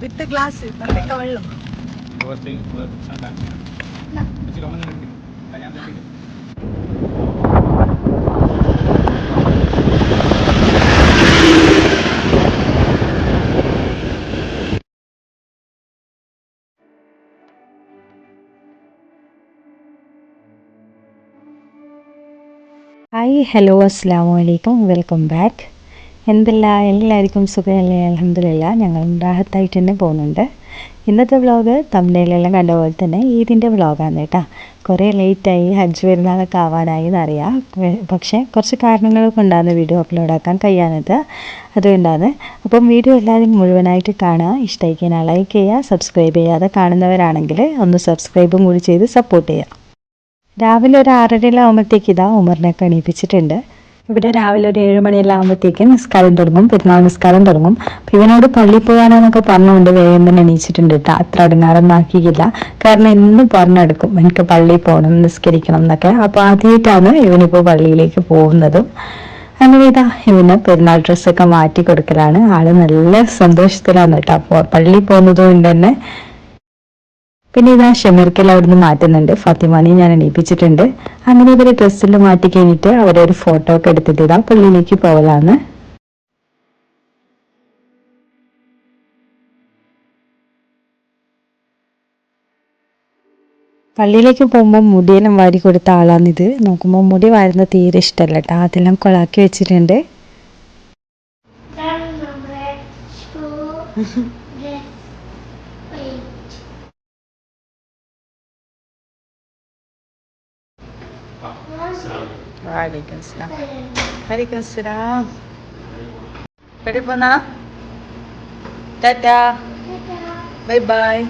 With glass വെള്ളം hi hello അസ്സാം വലൈക്കും വെൽക്കം ബാക്ക് എന്തല്ല? എല്ലാവർക്കും സുഖമല്ലേ? അലഹമില്ല ഞങ്ങൾ റാഹത്തായിട്ട് തന്നെ പോകുന്നുണ്ട്. ഇന്നത്തെ വ്ളോഗ് തമിഴിലെല്ലാം കണ്ട പോലെ തന്നെ ഈദിന്റെ വ്ളോഗാണ് കേട്ടോ. കുറേ ലേറ്റായി ഹജ്ജ് പെരുന്നാളൊക്കെ ആവാനായി എന്നറിയാം. പക്ഷേ കുറച്ച് കാരണങ്ങൾ കൊണ്ടാണ് വീഡിയോ അപ്ലോഡാക്കാൻ കഴിയാനത് അതുകൊണ്ടാണ്. അപ്പം വീഡിയോ എല്ലാവരും മുഴുവനായിട്ട് കാണുക ഇഷ്ടമായിക്കാൻ ലൈക്ക് ചെയ്യുക സബ്സ്ക്രൈബ് ചെയ്യാതെ കാണുന്നവരാണെങ്കിൽ ഒന്ന് സബ്സ്ക്രൈബും കൂടി ചെയ്ത് സപ്പോർട്ട് ചെയ്യുക. രാവിലെ ഒരു ആറരയിലാവുമ്പോഴത്തേക്ക് ഇതാ ഉമറിനെ എണീപ്പിച്ചിട്ടുണ്ട്. ഇവിടെ രാവിലെ ഒരു ഏഴ് മണിയെല്ലാം ആകുമ്പോഴത്തേക്ക് നിസ്കാരം തുടങ്ങും പെരുന്നാൾ നിസ്കാരം തുടങ്ങും. അപ്പം ഇവനോട് പള്ളിയിൽ പോകാനെന്നൊക്കെ പറഞ്ഞുകൊണ്ട് വേഗം തന്നെ എണീച്ചിട്ടുണ്ട് കേട്ടോ. അത്ര അടങ്ങാറൊന്നും ആക്കിയില്ല. കാരണം എന്നും പറഞ്ഞെടുക്കും എനിക്ക് പള്ളിയിൽ പോകണം നിസ്കരിക്കണം എന്നൊക്കെ. അപ്പോൾ ആദ്യമായിട്ടാണ് ഇവനിപ്പോൾ പള്ളിയിലേക്ക് പോകുന്നതും. അങ്ങനെ ഇതാ ഇവന് പെരുന്നാൾ ഡ്രസ്സൊക്കെ മാറ്റി കൊടുക്കലാണ്. ആൾ നല്ല സന്തോഷത്തിലാണ് കേട്ടോ. അപ്പോൾ പള്ളിയിൽ പോകുന്നതുകൊണ്ട് തന്നെ പിന്നെ ഇതാ ഷമീർക്കെല്ലാം അവിടുന്ന് മാറ്റുന്നുണ്ട്. ഫാത്തിമാനെ ഞാൻ എണീപ്പിച്ചിട്ടുണ്ട്. അങ്ങനെ ഇവരെ ഡ്രസ്സിൽ മാറ്റി കഴിഞ്ഞിട്ട് അവരെ ഒരു ഫോട്ടോ ഒക്കെ എടുത്തിട്ട് ഇതാ പള്ളിയിലേക്ക് പോകലാന്ന് പള്ളിയിലേക്ക് പോകുമ്പോൾ മുടിയെല്ലാം വാരി കൊടുത്ത ആളാണിത്. നോക്കുമ്പോൾ മുടി വാരുന്ന തീരെ ഇഷ്ടമല്ല കേട്ടോ. അതെല്ലാം കൊളാക്കി വെച്ചിട്ടുണ്ട്. എവിടെ പോന്നാ? ടാറ്റാ. Bye bye.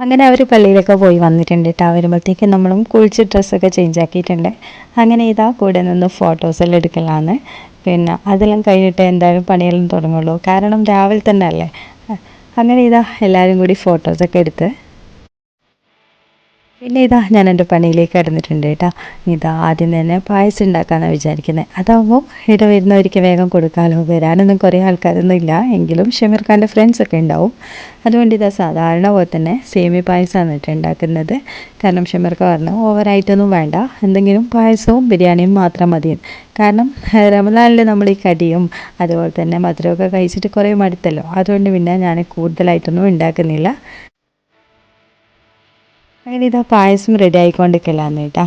അങ്ങനെ അവർ പള്ളിയിലൊക്കെ പോയി വന്നിട്ടുണ്ട് കേട്ടോ വരുമ്പോഴത്തേക്ക് നമ്മളും കുളിച്ച് ഡ്രസ്സൊക്കെ ചേഞ്ച് ആക്കിയിട്ടുണ്ട്. അങ്ങനെ ഇതാ കൂടെ നിന്ന് ഫോട്ടോസെല്ലാം എടുക്കലാണ്. പിന്നെ അതെല്ലാം കഴിഞ്ഞിട്ട് എന്തായാലും പണിയെല്ലാം തുടങ്ങുള്ളൂ. കാരണം രാവിലെ തന്നെ അല്ലേ? അങ്ങനെ ഇതാ എല്ലാവരും കൂടി ഫോട്ടോസൊക്കെ എടുത്ത് പിന്നെ ഇതാ ഞാൻ എന്റെ പണിയിലേക്ക് കടന്നിട്ടുണ്ട് കേട്ടോ. ഇതാ ആദ്യം തന്നെ പായസം ഉണ്ടാക്കാമെന്നാണ് വിചാരിക്കുന്നത് അതാകുമ്പോൾ ഇവിടെ വരുന്നവർക്ക് വേഗം കൊടുക്കാമല്ലോ വരാനൊന്നും കുറേ ആൾക്കാരൊന്നും ഇല്ല. എങ്കിലും ഷമീർ ഖാന്റെ ഫ്രണ്ട്സ് ഒക്കെ ഉണ്ടാവും. അതുകൊണ്ട് ഇതാ സാധാരണ പോലെ തന്നെ സേമി പായസമാണ് കേട്ടോ ഉണ്ടാക്കുന്നത്. കാരണം ഷമീർ ഖാൻ പറഞ്ഞു ഓവറായിട്ടൊന്നും വേണ്ട. എന്തെങ്കിലും പായസവും ബിരിയാണിയും മാത്രം മതി. കാരണം റമദാനിൽ നമ്മൾ ഈ കടിയും അതുപോലെ തന്നെ മധുരമൊക്കെ കഴിച്ചിട്ട് കുറേ മടുത്തല്ലോ. അതുകൊണ്ട് പിന്നെ ഞാൻ കൂടുതലായിട്ടൊന്നും ഉണ്ടാക്കുന്നില്ല. അങ്ങനെ ഇതാ പായസം റെഡി ആയിക്കൊണ്ടിരിക്കലാന്ന് കേട്ടാ.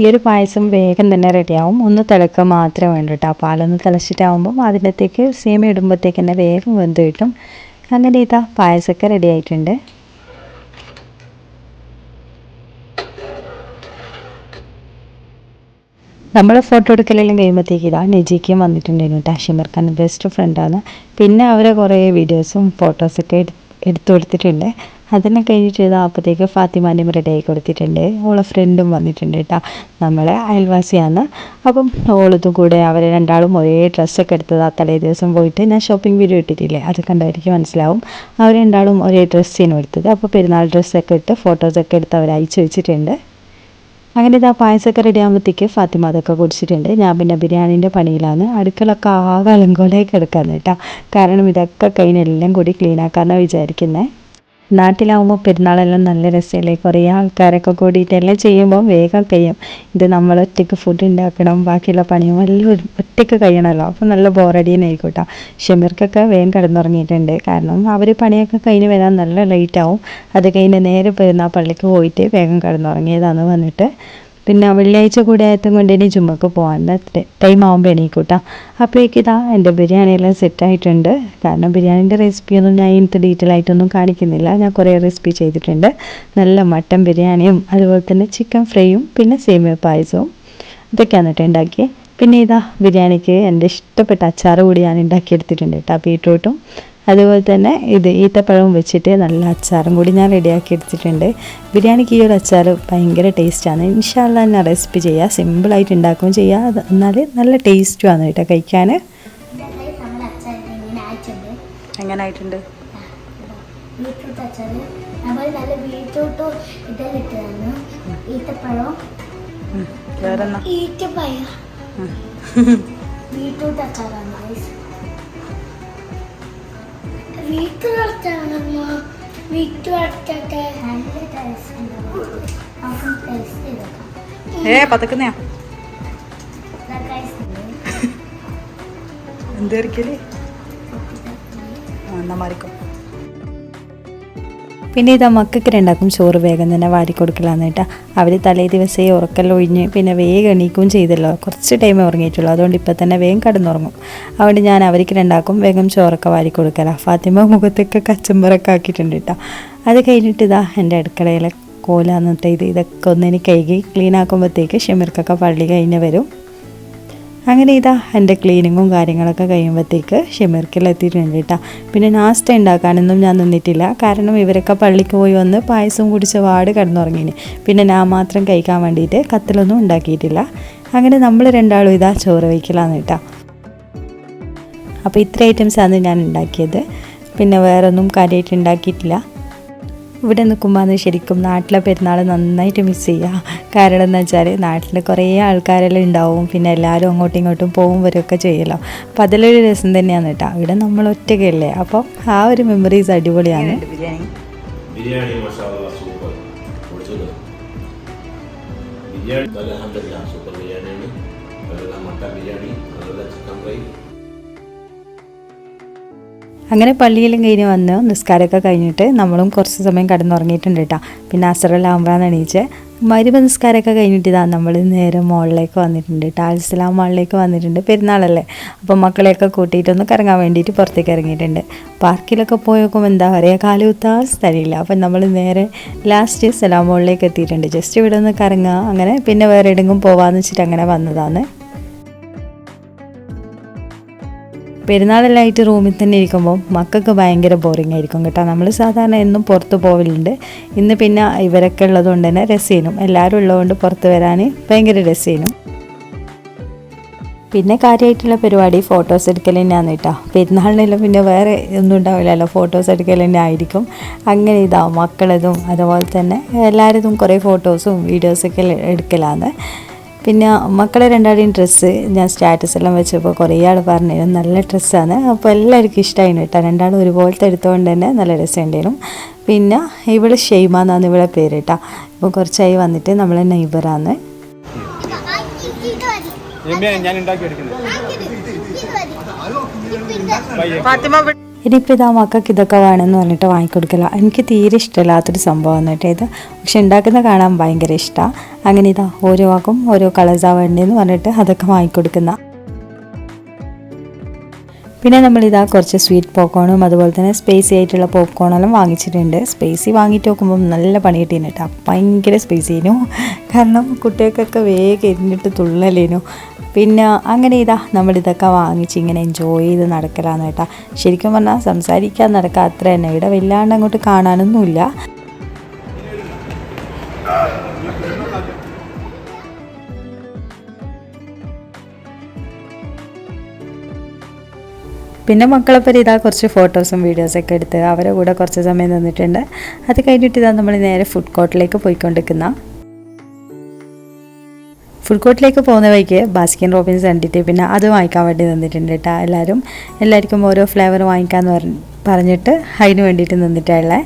ഈ ഒരു പായസം വേഗം തന്നെ റെഡിയാവും ഒന്ന് തിളക്കുക മാത്രമേ വേണ്ടൂ കേട്ടോ. പാലൊന്ന് തിളച്ചിട്ടാവുമ്പം അതിനകത്തേക്ക് സേമിയ ഇടുമ്പോഴത്തേക്ക് തന്നെ വേഗം വെന്ത് കിട്ടും. അങ്ങനെ ഇതാ പായസമൊക്കെ റെഡി ആയിട്ടുണ്ട്. നമ്മൾ ഫോട്ടോ എടുക്കലെല്ലാം കഴിയുമ്പോഴത്തേക്ക് ഇതാ നെജിക്കും വന്നിട്ടുണ്ടായിരുന്നു കേട്ടോ. ഷിമർ ഖാൻ ബെസ്റ്റ് ഫ്രണ്ടാണ് പിന്നെ അവരെ കുറേ വീഡിയോസും ഫോട്ടോസൊക്കെ എടുത്ത് കൊടുത്തിട്ടുണ്ട്. അതെല്ലാം കഴിഞ്ഞിട്ട് ഇതാ അപ്പോഴത്തേക്ക് ഫാത്തിമാന്റെ റെഡി ആയി കൊടുത്തിട്ടുണ്ട്. ഓളെ ഫ്രണ്ടും വന്നിട്ടുണ്ട് കേട്ടോ. നമ്മളെ അയൽവാസിയാണ്. അപ്പം ഓളതും കൂടെ അവർ രണ്ടാളും ഒരേ ഡ്രസ്സൊക്കെ എടുത്തത് ആ തലേ ദിവസം പോയിട്ട്. ഞാൻ ഷോപ്പിംഗ് വീഡിയോ ഇട്ടിട്ടില്ലേ? അത് കണ്ടായിരിക്കും മനസ്സിലാവും. അവർ രണ്ടാളും ഒരേ ഡ്രസ്സിനും എടുത്തത്. അപ്പോൾ പെരുന്നാൾ ഡ്രസ്സൊക്കെ ഇട്ട് ഫോട്ടോസൊക്കെ എടുത്ത് അവർ അയച്ചു വെച്ചിട്ടുണ്ട്. അങ്ങനെ ഇതാ പായസമൊക്കെ റെഡി ആകുമ്പോഴത്തേക്ക് ഫാത്തിമ അതൊക്കെ കുടിച്ചിട്ടുണ്ട്. ഞാൻ പിന്നെ ബിരിയാണീന്റെ പണിയിലാണ്. അടുക്കളൊക്കെ ആകെ അലങ്കോലേക്ക് എടുക്കാന്ന് കേട്ടോ. കാരണം ഇതൊക്കെ കഴിഞ്ഞെല്ലാം കൂടി ക്ലീൻ ആക്കാമെന്നാണ് വിചാരിക്കുന്നത് നാട്ടിലാവുമ്പോൾ പെരുന്നാളെല്ലാം നല്ല രസമല്ലേ കുറേ ആൾക്കാരൊക്കെ കൂടിയിട്ട് എല്ലാം ചെയ്യുമ്പോൾ വേഗം കഴിയും. ഇത് നമ്മൾ ഒറ്റയ്ക്ക് ഫുഡ് ഉണ്ടാക്കണം ബാക്കിയുള്ള പണിയും എല്ലാം ഒറ്റയ്ക്ക് കഴിയണമല്ലോ അപ്പോൾ നല്ല ബോറടി തന്നെ കേട്ടോ ഷമീർക്കൊക്കെ വേഗം കിടന്നുറങ്ങിയിട്ടുണ്ട്. കാരണം അവർ പണിയൊക്കെ കഴിഞ്ഞ് വരാൻ നല്ല ലേറ്റാവും അത് കഴിഞ്ഞ് നേരെ പെരുന്നാൾ പള്ളിക്ക് പോയിട്ട് വേഗം കിടന്നുറങ്ങിയതാണ് വന്നിട്ട്. പിന്നെ വെള്ളിയാഴ്ച കൂടെ ആയതും കൊണ്ട് ഇനി ജുമ്മക്ക് പോകാൻ ടൈം ആകുമ്പോൾ എണീക്കൂട്ടാ. അപ്പോഴേക്ക് ഇതാ എന്റെ ബിരിയാണിയെല്ലാം സെറ്റായിട്ടുണ്ട് കാരണം ബിരിയാണീന്റെ റെസിപ്പിയൊന്നും ഞാൻ ഇന്നത്തെ ഡീറ്റെയിൽ ആയിട്ടൊന്നും കാണിക്കുന്നില്ല. ഞാൻ കുറേ റെസിപ്പി ചെയ്തിട്ടുണ്ട്. നല്ല മട്ടൻ ബിരിയാണിയും അതുപോലെ തന്നെ ചിക്കൻ ഫ്രൈയും പിന്നെ സേമിയ പായസവും. ഇതൊക്കെയാണ് കേട്ടോ പിന്നെ ഇതാ ബിരിയാണിക്ക് എന്റെ ഇഷ്ടപ്പെട്ട അച്ചാർ കൂടി ഞാൻ ഉണ്ടാക്കിയെടുത്തിട്ടുണ്ട് കേട്ടോ. ബീട്രൂട്ടും അതുപോലെ തന്നെ ഇത് ഈത്തപ്പഴവും വെച്ചിട്ട് നല്ല അച്ചാറും കൂടി ഞാൻ റെഡിയാക്കി എടുത്തിട്ടുണ്ട്. ബിരിയാണിക്ക് ഈ ഒരു അച്ചാർ ഭയങ്കര ടേസ്റ്റാണ് ഇൻഷാല്ല ഞാൻ റെസിപ്പി ചെയ്യുക സിമ്പിളായിട്ട് ഉണ്ടാക്കുകയും ചെയ്യുക അത് എന്നാൽ നല്ല ടേസ്റ്റുമാണ് കേട്ടോ കഴിക്കാൻ എങ്ങനായിട്ടുണ്ട് ബീട്രൂട്ട് അച്ചാർ നമ്മൾ നല്ല ഇതെല്ലാം ഇട്ടതാണ് ഈത്തപ്പഴം അച്ചാറാണ്. Guys. ബീറ്റ്റൂട്ട് വീട്ട് വളർത്തട്ടെ അച്ചാറ് നല്ല ടേസ്റ്റ് ഉണ്ടാവും നമുക്ക് ടേസ്റ്റ് ചെയ്തേക്കാം ഏ പതക്കുന്നയാ എന്തായിരിക്കലേ. എന്നാ മാറിക്കോ പിന്നെ ഇത് മക്കൾക്ക് രണ്ടാക്കും ചോറ് വേഗം തന്നെ വാരി കൊടുക്കലാന്ന് കേട്ടോ. അവർ തലേ ദിവസമേ ഉറക്കെല്ലാം ഒഴിഞ്ഞ് പിന്നെ വേഗം എണീക്കുകയും ചെയ്തല്ലോ. കുറച്ച് ടൈമേ ഉറങ്ങിയിട്ടുള്ളൂ. അതുകൊണ്ട് ഇപ്പം തന്നെ വേഗം കടന്നുറങ്ങും. അതുകൊണ്ട് ഞാൻ അവർക്ക് രണ്ടാക്കും വേഗം ചോറൊക്കെ വാരി കൊടുക്കല. ഫാത്തിമ മുഖത്തൊക്കെ കച്ചമ്പറൊക്കെ ആക്കിയിട്ടുണ്ട് കേട്ടോ. അത് കഴിഞ്ഞിട്ട് ഇതാ എന്റെ അടുക്കളയിലെ കോലാന്നത്തെ ഇത്. ഇതൊക്കെ ഒന്നിന് കഴുകി ക്ലീൻ ആക്കുമ്പോഴത്തേക്ക് ഷെമിർക്കൊക്കെ പള്ളി കഴിഞ്ഞ് വരും. അങ്ങനെ ഇതാ എന്റെ ക്ലീനിങ്ങും കാര്യങ്ങളൊക്കെ കഴിയുമ്പോഴത്തേക്ക് ഷെമീർക്കിൽ എത്തിയിട്ടുണ്ട് കേട്ടോ. പിന്നെ നാസ്ത ഉണ്ടാക്കാനൊന്നും ഞാൻ നിന്നിട്ടില്ല. കാരണം ഇവരൊക്കെ പള്ളിക്ക് പോയി വന്ന് പായസം കുടിച്ച് വാട് കിടന്നുറങ്ങിന്. പിന്നെ ഞാൻ മാത്രം കഴിക്കാൻ വേണ്ടിയിട്ട് കത്തിലൊന്നും ഉണ്ടാക്കിയിട്ടില്ല. അങ്ങനെ നമ്മൾ രണ്ടാളും ഇതാ ചോറ് വയ്ക്കലാന്ന് കേട്ടോ. അപ്പോൾ ഇത്ര ഐറ്റംസാണ് ഞാൻ ഉണ്ടാക്കിയത്. പിന്നെ വേറൊന്നും കാര്യമായിട്ട് ഉണ്ടാക്കിയിട്ടില്ല. ഇവിടെ നിൽക്കുമ്പോൾ ശരിക്കും നാട്ടിലെ പെരുന്നാൾ നന്നായിട്ട് മിസ് ചെയ്യുക. കാരണം എന്ന് വെച്ചാൽ നാട്ടിൽ കുറേ ആൾക്കാരെല്ലാം ഉണ്ടാവും. പിന്നെ എല്ലാവരും അങ്ങോട്ടും ഇങ്ങോട്ടും പോകും വരികയൊക്കെ ചെയ്യല്ലോ അപ്പോൾ അതിലൊരു രസം തന്നെയാണ് കേട്ടോ. ഇവിടെ നമ്മൾ ഒറ്റയ്ക്കല്ലേ. അപ്പോൾ ആ ഒരു മെമ്മറീസ് അടിപൊളിയാണ്. Biryani biryani mutton biryani chicken fry. അങ്ങനെ പള്ളിയിലും കഴിഞ്ഞ് വന്ന് നിസ്കാരമൊക്കെ കഴിഞ്ഞിട്ട് നമ്മളും കുറച്ച് സമയം കടന്നുറങ്ങിയിട്ടുണ്ട് കേട്ടോ പിന്നെ അസറലാകുമ്പോഴാണ് എണീച്ച്. മരുമ നിസ്കാരമൊക്കെ കഴിഞ്ഞിട്ട് ഇതാ നമ്മൾ നേരെ മുകളിലേക്ക് വന്നിട്ടുണ്ട് ടാൽസലാം മോളിലേക്ക് വന്നിട്ടുണ്ട് പെരുന്നാളല്ലേ. അപ്പം മക്കളെയൊക്കെ കൂട്ടിയിട്ടൊന്ന് കറങ്ങാൻ വേണ്ടിയിട്ട് പുറത്തേക്ക് ഇറങ്ങിയിട്ടുണ്ട്. പാർക്കിലൊക്കെ പോയി എന്താ പറയുക കാലുകുത്താൻ സ്ഥലമില്ല. അപ്പം നമ്മൾ നേരെ ലാസ്റ്റ് സലാം മുകളിലേക്ക് എത്തിയിട്ടുണ്ട്. ജസ്റ്റ് ഇവിടെ ഒന്ന് കറങ്ങുക അങ്ങനെ പിന്നെ വേറെ എവിടെയെങ്കിലും പോവാന്ന് വെച്ചിട്ട് അങ്ങനെ വന്നതാണ്. പെരുന്നാളെല്ലാമായിട്ട് റൂമിൽ തന്നെ ഇരിക്കുമ്പോൾ മക്കൾക്ക് ഭയങ്കര ബോറിംഗ് ആയിരിക്കും കേട്ടോ. നമ്മൾ സാധാരണ എന്നും പുറത്ത് പോവലുണ്ട്. ഇന്ന് പിന്നെ ഇവരൊക്കെ ഉള്ളതുകൊണ്ട് തന്നെ രസീനും എല്ലാവരും ഉള്ളതുകൊണ്ട് പുറത്ത് വരാൻ ഭയങ്കര രസീനും പിന്നെ കാര്യമായിട്ടുള്ള പരിപാടി ഫോട്ടോസ് എടുക്കൽ തന്നെയാണ് കേട്ടോ. പെരുന്നാളിനെല്ലാം പിന്നെ വേറെ ഒന്നും ഉണ്ടാവില്ലല്ലോ. ഫോട്ടോസ് എടുക്കൽ തന്നെ ആയിരിക്കും. അങ്ങനെ ഇതാവും മക്കളതും അതുപോലെ തന്നെ എല്ലാവരതും കുറേ ഫോട്ടോസും വീഡിയോസൊക്കെ എടുക്കലാണ്. പിന്നെ മക്കളെ രണ്ടാളുടെയും ഡ്രസ്സ് ഞാൻ സ്റ്റാറ്റസ് എല്ലാം വെച്ചപ്പോൾ കുറേ ആൾ പറഞ്ഞു നല്ല ഡ്രസ്സാണ് അപ്പോൾ എല്ലാവർക്കും ഇഷ്ടമായിരുന്നു കേട്ടോ. രണ്ടാളും ഒരുപോലത്തെ എടുത്തുകൊണ്ട് തന്നെ നല്ല രസമുണ്ടായിരുന്നു പിന്നെ ഇവിടെ ഷെയ്മ എന്നാണ് ഇവിടെ പേര് കേട്ടോ. ഇപ്പോൾ കുറച്ചായി വന്നിട്ട് നമ്മളെ നെയ്ബറാണ് ഞാൻ ഉണ്ടാക്കി എടുക്കുന്നത്. ഇനിയിപ്പോൾ ഇതാ മക്കൾക്ക് ഇതൊക്കെ വേണമെന്ന് പറഞ്ഞിട്ട് വാങ്ങിക്കൊടുക്കില്ല എനിക്ക് തീരെ ഇഷ്ടമില്ലാത്തൊരു സംഭവം എന്നിട്ട് ഇത്. പക്ഷെ ഉണ്ടാക്കുന്ന കാണാൻ ഭയങ്കര ഇഷ്ടമാണ് അങ്ങനെ ഇതാ ഓരോ വാക്കും ഓരോ കളേഴ്സാണ് വേണ്ടതെന്ന് പറഞ്ഞിട്ട് അതൊക്കെ വാങ്ങിക്കൊടുക്കുന്ന പിന്നെ നമ്മളിതാ കുറച്ച് സ്വീറ്റ് പോപ്കോണും അതുപോലെ തന്നെ സ്പേസി ആയിട്ടുള്ള പോപ്കോണെല്ലാം വാങ്ങിച്ചിട്ടുണ്ട്. സ്പേസി വാങ്ങിയിട്ട് നോക്കുമ്പോൾ നല്ല പണി കിട്ടീന് കേട്ടോ ഭയങ്കര സ്പേസിനു കാരണം കുട്ടികൾക്കൊക്കെ വേഗം എരിഞ്ഞിട്ട് തുള്ളലേനു. പിന്നെ അങ്ങനെ ഇതാ നമ്മളിതൊക്കെ വാങ്ങിച്ച് ഇങ്ങനെ എൻജോയ് ചെയ്ത് നടക്കലാന്ന് കേട്ടോ. ശരിക്കും പറഞ്ഞാൽ സംസാരിക്കാൻ നടക്കുക അത്ര തന്നെ. ഇവിടെ വല്ലാണ്ട് അങ്ങോട്ട് കാണാനൊന്നുമില്ല. പിന്നെ മക്കളൊപ്പം ഇതാ കുറച്ച് ഫോട്ടോസും വീഡിയോസൊക്കെ എടുത്ത് അവരെ കൂടെ കുറച്ച് സമയം നിന്നിട്ടുണ്ട്. അത് കഴിഞ്ഞിട്ട് ഇതാ നമ്മൾ നേരെ ഫുഡ് കോർട്ടിലേക്ക് പോയിക്കൊണ്ടിരിക്കുന്ന. ഫുഡ് കോർട്ടിലേക്ക് പോകുന്ന വഴിക്ക് ബാസ്കിൻ റോബിൻസ് കണ്ടിട്ട് പിന്നെ അത് വാങ്ങിക്കാൻ വേണ്ടി നിന്നിട്ടുണ്ട് കേട്ടോ എല്ലാവരും എല്ലാവർക്കും ഓരോ ഫ്ലേവർ വാങ്ങിക്കാമെന്ന് പറഞ്ഞിട്ട് അതിന് വേണ്ടിയിട്ട് നിന്നിട്ടുള്ളത്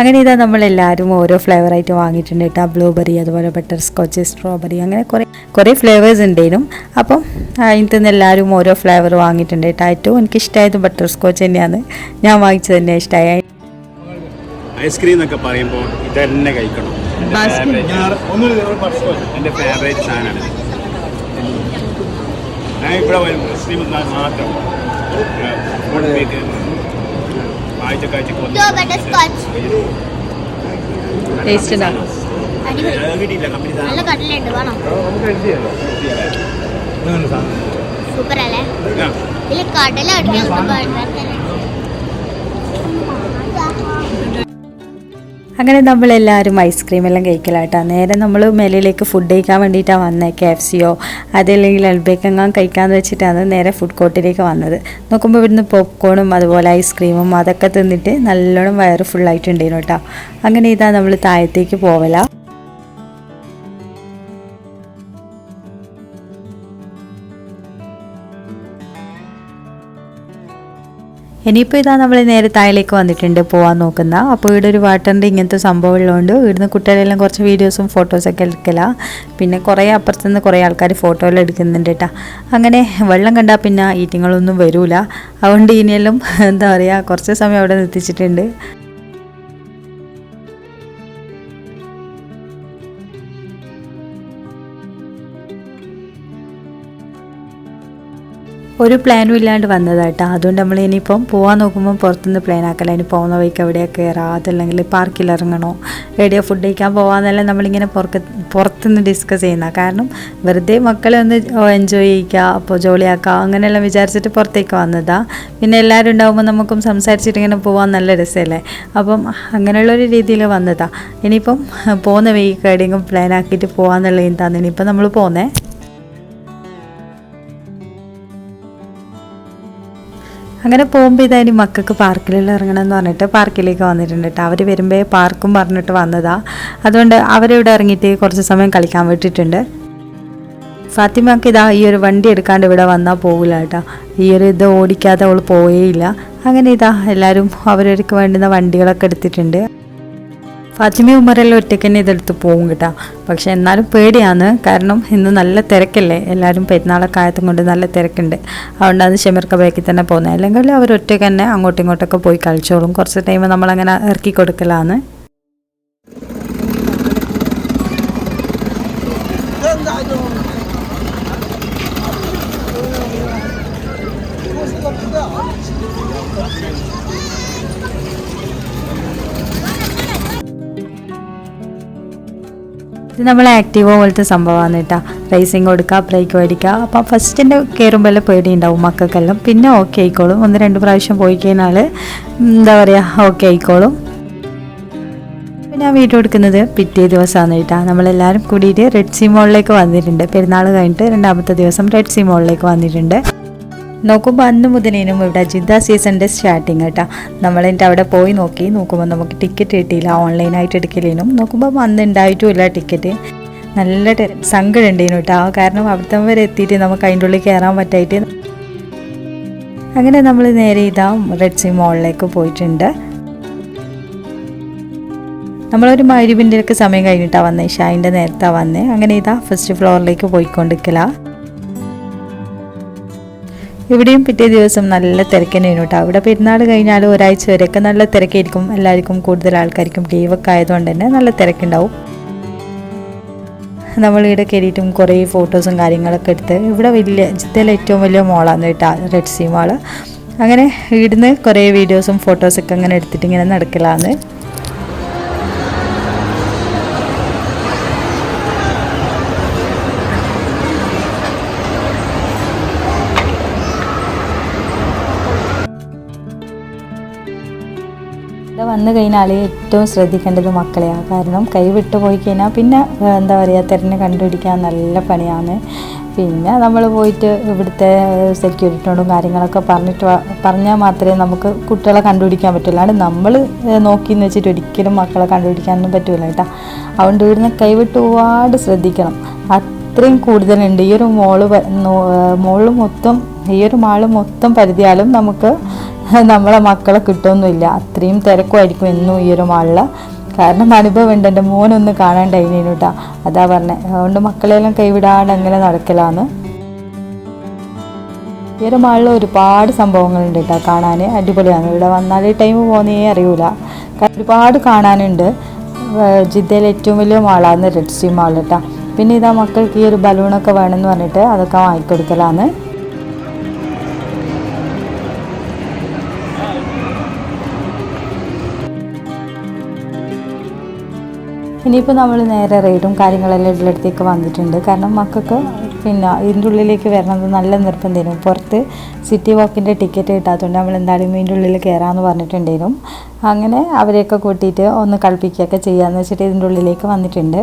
അങ്ങനെ ഇതാ നമ്മളെല്ലാവരും ഓരോ ഫ്ലേവർ ആയിട്ട് വാങ്ങിയിട്ടുണ്ട്. കേട്ടോ ബ്ലൂബെറി അതുപോലെ ബട്ടർ സ്കോച്ച് സ്ട്രോബെറി അങ്ങനെ കുറേ കുറേ ഫ്ലേവേഴ്സ് ഉണ്ടേനും. അപ്പം അതിൽ നിന്ന് എല്ലാവരും ഓരോ ഫ്ലേവർ വാങ്ങിയിട്ടുണ്ട്. കേട്ടോ ഏറ്റവും എനിക്ക് ഇഷ്ടമായത് ബട്ടർ സ്കോച്ച് തന്നെയാണ്. ഞാൻ വാങ്ങിച്ചത് തന്നെ ഇഷ്ടമായി ഐസ്ക്രീം എന്നൊക്കെ പറയുമ്പോൾ ഇതന്നെ കഴിക്കണം. എന്റെ ഫേവറേറ്റ് സാധനമാണ് ഞാൻ ഇവിടെ വരും മുസ്ലിം മാത്രം ആഴ്ച കാഴ്ചക്ക് വന്ന് ബട്ടർസ്കോച്ച് ടേസ്റ്റ് കമ്പനി നല്ല കടലുണ്ട് വേണം. സൂപ്പർ അല്ലേ ഇതിൽ കടല അടിക്കാൻ അങ്ങനെ നമ്മളെല്ലാവരും ഐസ്ക്രീം എല്ലാം കഴിക്കലാട്ടോ. നേരെ നമ്മൾ മേലയിലേക്ക് ഫുഡ് കഴിക്കാൻ വേണ്ടിയിട്ടാണ് വന്നത് കെ എഫ് സിയോ അതല്ലെങ്കിൽ അൽബേക്കെങ്ങാൻ കഴിക്കാമെന്ന് വെച്ചിട്ടാണ് നേരെ ഫുഡ് കോർട്ടിലേക്ക് വന്നത്. നോക്കുമ്പോൾ ഇവിടുന്ന് പോപ്കോണും അതുപോലെ ഐസ്ക്രീമും അതൊക്കെ തിന്നിട്ട് നല്ലോണം വയറ് ഫുള്ളായിട്ടുണ്ടായിരുന്നു കേട്ടോ അങ്ങനെ ഇതാ നമ്മൾ താഴത്തേക്ക് പോവല. ഇനിയിപ്പോൾ ഇതാ നമ്മൾ നേരെ താഴേക്ക് വന്നിട്ടുണ്ട് പോകാൻ നോക്കുന്ന. അപ്പോൾ ഇവിടെ ഒരു വാട്ടറിന്റെ ഇങ്ങനത്തെ സംഭവം ഉള്ളതുകൊണ്ട് ഇവിടുന്ന് കുട്ടികളെല്ലാം കുറച്ച് വീഡിയോസും ഫോട്ടോസൊക്കെ എടുക്കല. പിന്നെ കുറേ അപ്പുറത്തുനിന്ന് കുറേ ആൾക്കാർ ഫോട്ടോയെല്ലാം എടുക്കുന്നുണ്ട് കേട്ടോ അങ്ങനെ വെള്ളം കണ്ടാൽ പിന്നെ ഈറ്റിങ്ങളൊന്നും വരൂല. അതുകൊണ്ട് ഇനിയെല്ലാം എന്താ പറയുക കുറച്ച് സമയം അവിടെ നിർത്തിച്ചിട്ടുണ്ട്. ഒരു പ്ലാനും ഇല്ലാണ്ട് വന്നതാട്ടോ അതുകൊണ്ട് നമ്മൾ ഇനിയിപ്പം പോകാൻ നോക്കുമ്പോൾ പുറത്തുനിന്ന് പ്ലാൻ ആക്കല. ഇനി പോകുന്ന വഴിക്ക് എവിടെയാണ് കയറാം അതല്ലെങ്കിൽ പാർക്കിൽ ഇറങ്ങണോ? എവിടെയോ ഫുഡ് കഴിക്കാൻ പോകാമെന്നെല്ലാം നമ്മളിങ്ങനെ പുറത്ത് പുറത്തുനിന്ന് ഡിസ്കസ് ചെയ്യുന്ന. കാരണം വെറുതെ മക്കളെ ഒന്ന് എൻജോയ് ചെയ്യിക്കുക അപ്പോൾ ജോളിയാക്കുക അങ്ങനെയെല്ലാം വിചാരിച്ചിട്ട് പുറത്തേക്ക് വന്നതാ. പിന്നെ എല്ലാവരും ഉണ്ടാകുമ്പോൾ നമുക്കും സംസാരിച്ചിട്ട് ഇങ്ങനെ പോകാൻ നല്ല രസമല്ലേ അപ്പം അങ്ങനെയുള്ളൊരു രീതിയിൽ വന്നതാ. ഇനിയിപ്പം പോകുന്ന വഴിക്ക് എവിടെയെങ്കിലും പ്ലാൻ ആക്കിയിട്ട് പോകാമെന്നുള്ള എന്താണ് ഇനിയിപ്പം നമ്മൾ പോകുന്നേ അങ്ങനെ പോകുമ്പോൾ ഇതായി മക്കൾക്ക് പാർക്കിലെല്ലാം ഇറങ്ങണം എന്ന് പറഞ്ഞിട്ട് പാർക്കിലേക്ക് വന്നിട്ടുണ്ട് കേട്ടോ. അവർ വരുമ്പോൾ പാർക്കും പറഞ്ഞിട്ട് വന്നതാ. അതുകൊണ്ട് അവരിവിടെ ഇറങ്ങിയിട്ട് കുറച്ച് സമയം കളിക്കാൻ വിട്ടിട്ടുണ്ട്. ഫാത്തിമക്ക് ഇതാ ഈ ഒരു വണ്ടി എടുക്കാണ്ട് ഇവിടെ വന്നാൽ പോകില്ല കേട്ടോ. ഈ ഒരു ഇത് ഓടിക്കാതെ അവൾ പോയേയില്ല. അങ്ങനെ ഇതാ എല്ലാവരും അവരവർക്ക് വേണ്ടുന്ന വണ്ടികളൊക്കെ എടുത്തിട്ടുണ്ട്. ഫാത്തിമ ഉമ്മറെല്ലാം ഒറ്റയ്ക്ക് തന്നെ ഇതെടുത്ത് പോകും കേട്ടോ. പക്ഷെ എന്നാലും പേടിയാണ്. കാരണം ഇന്ന് നല്ല തിരക്കല്ലേ? എല്ലാവരും പെരുന്നാളൊക്കെ ആയതും കൊണ്ട് നല്ല തിരക്കുണ്ട്. അതുകൊണ്ട് അത് ഷെമിർക്ക ബാക്കിൽ തന്നെ പോകുന്നത്. അല്ലെങ്കിൽ അവർ ഒറ്റയ്ക്ക് തന്നെ അങ്ങോട്ടും ഇങ്ങോട്ടൊക്കെ പോയി കളിച്ചോളും. കുറച്ച് ടൈം നമ്മളങ്ങനെ ഇറക്കി കൊടുക്കലാണ്. ഇത് നമ്മൾ ആക്റ്റീവോ പോലത്തെ സംഭവമാണ് കേട്ടോ. റേസിങ് കൊടുക്കുക ബ്രേക്ക് മേടിക്കുക. അപ്പം ഫസ്റ്റിന്റെ കയറുമ്പോൾ പേടി ഉണ്ടാവും മക്കൾക്കെല്ലാം. പിന്നെ ഓക്കെ ആയിക്കോളും. ഒന്ന് രണ്ട് പ്രാവശ്യം പോയി കഴിഞ്ഞാൽ എന്താ പറയുക ഓക്കെ ആയിക്കോളും. ഞാൻ വീഡിയോ എടുക്കുന്നത് പിറ്റേ ദിവസമാണ് കേട്ടോ. നമ്മളെല്ലാവരും കൂടിയിട്ട് റെഡ് സി മോളിലേക്ക് വന്നിട്ടുണ്ട്. പെരുന്നാൾ കഴിഞ്ഞിട്ട് രണ്ടാമത്തെ ദിവസം റെഡ് സി മോളിലേക്ക് വന്നിട്ടുണ്ട്. നോക്കുമ്പോൾ അന്ന് മുതലേനും ഇവിടെ ജിദ്ദ സീസണിന്റെ സ്റ്റാർട്ടിങ് കേട്ടോ നമ്മളെന്നിട്ട് അവിടെ പോയി നോക്കി. നോക്കുമ്പോൾ നമുക്ക് ടിക്കറ്റ് കിട്ടിയില്ല. ഓൺലൈനായിട്ട് എടുക്കലേനും. നോക്കുമ്പോൾ അന്ന് ഉണ്ടായിട്ടുമില്ല ടിക്കറ്റ് നല്ല സങ്കടം ഉണ്ടേനു കേട്ടോ കാരണം അവിടുത്തെ വരെ എത്തിയിട്ട് നമുക്ക് അതിന്റെ ഉള്ളിൽ കയറാൻ പറ്റായിട്ട്. അങ്ങനെ നമ്മൾ നേരെ ഇതാ റെഡ് സി മോളിലേക്ക് പോയിട്ടുണ്ട്. നമ്മളൊരു മരുവിന്റെ ഒക്കെ സമയം കഴിഞ്ഞിട്ടാണ് വന്നത് ഇഷായിന്റെ നേരത്താണ് വന്നത് അങ്ങനെ ഇതാ ഫസ്റ്റ് ഫ്ലോറിലേക്ക് പോയിക്കൊണ്ടിരിക്കലാണ് ഇവിടെയും പിറ്റേ ദിവസം നല്ല തിരക്ക് തന്നെയാണ് കേട്ടോ അവിടെ പെരുന്നാൾ കഴിഞ്ഞാൽ ഒരാഴ്ച വരെയൊക്കെ നല്ല തിരക്കായിരിക്കും. എല്ലാവർക്കും കൂടുതൽ ആൾക്കാർക്കും ലീവൊക്കെ ആയതുകൊണ്ട് തന്നെ നല്ല തിരക്കുണ്ടാവും. നമ്മൾ ഇവിടെ കയറിയിട്ടും കുറേ ഫോട്ടോസും കാര്യങ്ങളൊക്കെ എടുത്ത് ഇവിടെ വലിയ ജിദ്ദയിലെ ഏറ്റവും വലിയ മോളാണ് കേട്ടോ റെഡ് സി മോൾ. അങ്ങനെ ഇവിടുന്ന് കുറേ വീഡിയോസും ഫോട്ടോസൊക്കെ അങ്ങനെ എടുത്തിട്ട് ഇങ്ങനെ നടക്കലാന്ന് വന്നു കഴിഞ്ഞാൽ ഏറ്റവും ശ്രദ്ധിക്കേണ്ടത് മക്കളെയാണ്. കാരണം കൈ വിട്ടു പോയി കഴിഞ്ഞാൽ പിന്നെ എന്താ പറയുക തിരഞ്ഞ് കണ്ടുപിടിക്കാൻ നല്ല പണിയാണ്. പിന്നെ നമ്മൾ പോയിട്ട് ഇവിടുത്തെ സെക്യൂരിറ്റിയോടും കാര്യങ്ങളൊക്കെ പറഞ്ഞിട്ട് പറഞ്ഞാൽ മാത്രമേ നമുക്ക് കുട്ടികളെ കണ്ടുപിടിക്കാൻ പറ്റുള്ളൂ. അല്ലാണ്ട് നമ്മൾ നോക്കി എന്ന് വെച്ചിട്ട് ഒരിക്കലും മക്കളെ കണ്ടുപിടിക്കാനൊന്നും പറ്റില്ല കേട്ടോ. അതുകൊണ്ട് ഇവിടുന്ന് കൈവിട്ട് ഒരുപാട് ശ്രദ്ധിക്കണം. അത്രയും കൂടുതലുണ്ട്. ഈ ഒരു മോൾ മോൾ മൊത്തം ഈ ഒരു മാൾ മൊത്തം പരിധിയാലും നമുക്ക് നമ്മളെ മക്കളെ കിട്ടുമൊന്നുമില്ല അത്രയും തിരക്കുമായിരിക്കും എന്നും ഈ ഒരു മാളിൽ കാരണം അനുഭവം ഉണ്ട്. എന്റെ മോനൊന്ന് കാണാണ്ടായിരുന്നു കേട്ടോ. അതാ പറഞ്ഞത് അതുകൊണ്ട് മക്കളെല്ലാം കൈവിടാണ്ട് അങ്ങനെ നടക്കലാന്ന്. ഈ ഒരു മാളിൽ ഒരുപാട് സംഭവങ്ങളുണ്ട് കേട്ടോ കാണാൻ അടിപൊളിയാണ്. ഇവിടെ വന്നാൽ ടൈം പോകുന്നേ അറിയൂല. ഒരുപാട് കാണാനുണ്ട്. ജിദ്ദയിലെ ഏറ്റവും വലിയ മാളാണ് റെഡ് സി മാൾ കേട്ടോ. പിന്നെ ഇതാ മക്കൾക്ക് ഈ ഒരു ബലൂണൊക്കെ വേണമെന്ന് പറഞ്ഞിട്ട് അതൊക്കെ വാങ്ങിക്കൊടുക്കലാന്ന്. ഇനിയിപ്പോൾ നമ്മൾ നേരെ റൈഡും കാര്യങ്ങളെല്ലാം ഉള്ളിടത്തേക്ക് വന്നിട്ടുണ്ട്. കാരണം മക്കൾക്ക് പിന്നെ ഇതിന്റെ ഉള്ളിലേക്ക് വരണമെന്ന് നല്ല നിർബന്ധം നിർബന്ധമായിരുന്നു പുറത്ത് സിറ്റി വാക്കിന്റെ ടിക്കറ്റ് കിട്ടാത്തതുകൊണ്ട് നമ്മൾ എന്തായാലും ഇതിന്റെ ഉള്ളിൽ കയറാമെന്ന് പറഞ്ഞിട്ടുണ്ടായിരുന്നു അങ്ങനെ അവരെയൊക്കെ കൂട്ടിയിട്ട് ഒന്ന് കളിപ്പിക്കുകയൊക്കെ ചെയ്യാമെന്ന് വെച്ചിട്ട് ഇതിന്റെ ഉള്ളിലേക്ക് വന്നിട്ടുണ്ട്.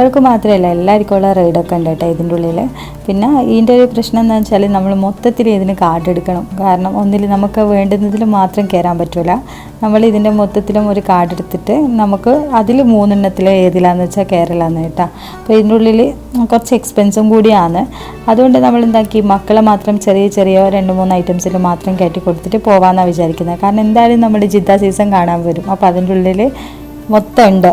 മക്കൾക്ക് മാത്രമല്ല എല്ലാവർക്കും ഉള്ള റൈഡൊക്കെ ഉണ്ട് കേട്ടോ ഇതിന്റെ ഉള്ളിൽ പിന്നെ ഇതിന്റെ ഒരു പ്രശ്നം എന്ന് വെച്ചാൽ നമ്മൾ മൊത്തത്തിൽ ഇതിന് കാർഡ് എടുക്കണം. കാരണം ഒന്നിൽ നമുക്ക് വേണ്ടുന്നതിൽ മാത്രം കയറാൻ പറ്റില്ല നമ്മൾ ഇതിന്റെ മൊത്തത്തിലും ഒരു കാർഡ് എടുത്തിട്ട് നമുക്ക് അതിൽ മൂന്നെണ്ണത്തിൽ ഏതിലാന്ന് വെച്ചാൽ കയറലാന്ന് കേട്ടോ. അപ്പോൾ ഇതിന്റെ ഉള്ളിൽ കുറച്ച് എക്സ്പെൻസും കൂടിയാണ്. അതുകൊണ്ട് നമ്മൾ എന്താക്കി? മക്കളെ മാത്രം ചെറിയ ചെറിയ രണ്ട് മൂന്ന് ഐറ്റംസിൽ മാത്രം കയറ്റി കൊടുത്തിട്ട് പോകാമെന്നാണ് വിചാരിക്കുന്നത് കാരണം എന്തായാലും നമ്മൾ ജിദ്ദ സീസൺ കാണാൻ വരും. അപ്പോൾ അതിന്റെ ഉള്ളിൽ മൊത്തം ഉണ്ട്.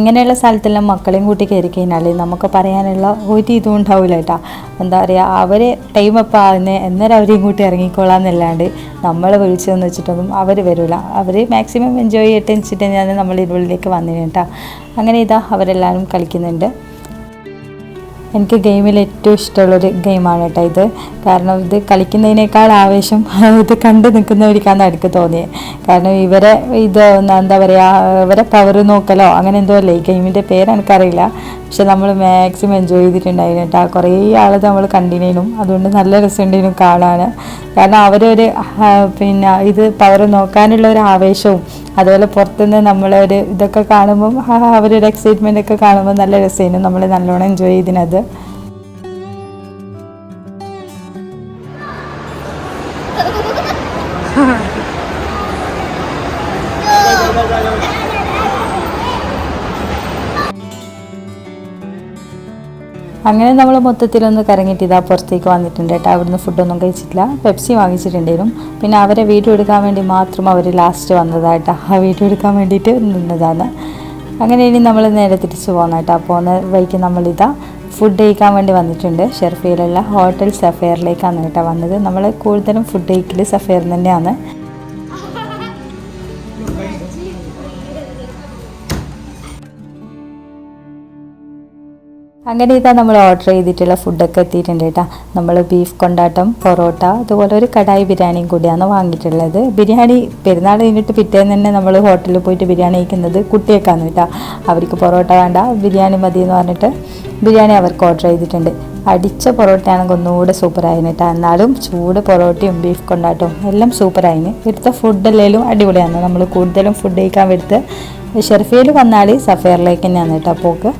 ഇങ്ങനെയുള്ള സ്ഥലത്തെല്ലാം മക്കളെയും കൂട്ടി കയറി കഴിഞ്ഞാൽ നമുക്ക് പറയാനുള്ള ഒരു ഇതും ഉണ്ടാവില്ല കേട്ടോ. എന്താ പറയുക അവർ ടൈം അപ്പം ആകുന്നത് എന്നേരം അവരെയും കൂട്ടി ഇറങ്ങിക്കോളാന്നല്ലാണ്ട് നമ്മളെ വിളിച്ചതെന്ന് വെച്ചിട്ടൊന്നും അവർ വരില്ല അവർ മാക്സിമം എൻജോയ് ചെയ്യട്ടെ വെച്ചിട്ട് ഞാൻ നമ്മൾ ഇതിനുള്ളിലേക്ക് വന്നിന് കേട്ടോ. അങ്ങനെ ഇതാ അവരെല്ലാവരും കളിക്കുന്നുണ്ട്. എനിക്ക് ഗെയിമിൽ ഏറ്റവും ഇഷ്ടമുള്ളൊരു ഗെയിമാണ് കേട്ടോ ഇത്. കാരണം ഇത് കളിക്കുന്നതിനേക്കാൾ ആവേശം ഇത് കണ്ടു നിൽക്കുന്നവർക്കാണ് എനിക്ക് തോന്നിയത് കാരണം ഇവരെ ഇത് എന്താ പറയുക ഇവരെ പവർ നോക്കലോ അങ്ങനെ എന്തോ അല്ലേ? ഈ ഗെയിമിന്റെ പേര് എനിക്കറിയില്ല. പക്ഷെ നമ്മൾ മാക്സിമം എൻജോയ് ചെയ്തിട്ടുണ്ടായിരുന്നു കേട്ടോ. കുറേ ആൾ നമ്മൾ കണ്ടിനേനും അതുകൊണ്ട് നല്ല രസമുണ്ടായിരുന്നു കാണാൻ. കാരണം അവരൊരു പിന്നെ ഇത് പവർ നോക്കാനുള്ള ഒരു ആവേശവും അതുപോലെ പുറത്തുനിന്ന് നമ്മളൊരു ഇതൊക്കെ കാണുമ്പം അവരൊരു എക്സൈറ്റ്മെന്റ് ഒക്കെ കാണുമ്പോൾ നല്ല രസമായിരുന്നു നമ്മൾ നല്ലോണം എൻജോയ് ചെയ്തിനത് അങ്ങനെ നമ്മൾ മൊത്തത്തിലൊന്ന് കറങ്ങിയിട്ട് ഇതാ പുറത്തേക്ക് വന്നിട്ടുണ്ട് കേട്ടോ. അവിടുന്ന് ഫുഡൊന്നും കഴിച്ചിട്ടില്ല. പെപ്സി വാങ്ങിച്ചിട്ടുണ്ടായിരുന്നു. പിന്നെ അവരെ വീഡിയോ എടുക്കാൻ വേണ്ടി മാത്രം അവർ ലാസ്റ്റ് വന്നതായിട്ടാ ആ വീഡിയോ എടുക്കാൻ വേണ്ടിയിട്ട് നിന്നതാണ്. അങ്ങനെ ഇനി നമ്മൾ നേരെ തിരിച്ചു പോകുന്ന കേട്ടോ. പോകുന്ന വഴിക്ക് നമ്മളിതാ ഫുഡ് കഴിക്കാൻ വേണ്ടി വന്നിട്ടുണ്ട്. ഷെർഫിയിലുള്ള ഹോട്ടൽ സഫയറിലേക്കാണ് കേട്ടോ വന്നത്. നമ്മൾ കൂടുതലും ഫുഡ് കഴിക്കൽ സഫയറിൽ തന്നെയാണ്. അങ്ങനെ ഇതാ നമ്മൾ ഓർഡർ ചെയ്തിട്ടുള്ള ഫുഡൊക്കെ എത്തിയിട്ടുണ്ട് കേട്ടോ. നമ്മൾ ബീഫ് കൊണ്ടാട്ടം പൊറോട്ട അതുപോലെ ഒരു കടായി ബിരിയാണിയും കൂടിയാണ് വാങ്ങിയിട്ടുള്ളത്. ബിരിയാണി പെരുന്നാൾ കഴിഞ്ഞിട്ട് പിറ്റേന്ന് തന്നെ നമ്മൾ ഹോട്ടലിൽ പോയിട്ട് ബിരിയാണി കഴിക്കുന്നത് കുട്ടിയൊക്കെയാണ് കേട്ടോ. അവർക്ക് പൊറോട്ട വേണ്ട ബിരിയാണി മതി എന്ന് പറഞ്ഞിട്ട് ബിരിയാണി അവർക്ക് ഓർഡർ ചെയ്തിട്ടുണ്ട്. അടിച്ച പൊറോട്ടയാണെങ്കിൽ ഒന്നുകൂടെ സൂപ്പറായിന് കേട്ടോ. എന്നാലും ചൂട് പൊറോട്ടയും ബീഫ് കൊണ്ടാട്ടവും എല്ലാം സൂപ്പറായിന് ഇവിടുത്തെ ഫുഡല്ലേലും അടിപൊളിയാണ്. നമ്മൾ കൂടുതലും ഫുഡ് കഴിക്കാൻ വരുത്ത് ഷെർഫിയിൽ വന്നാൽ സഫയറിലേക്ക് തന്നെയാണ് കേട്ടോ പോക്ക്.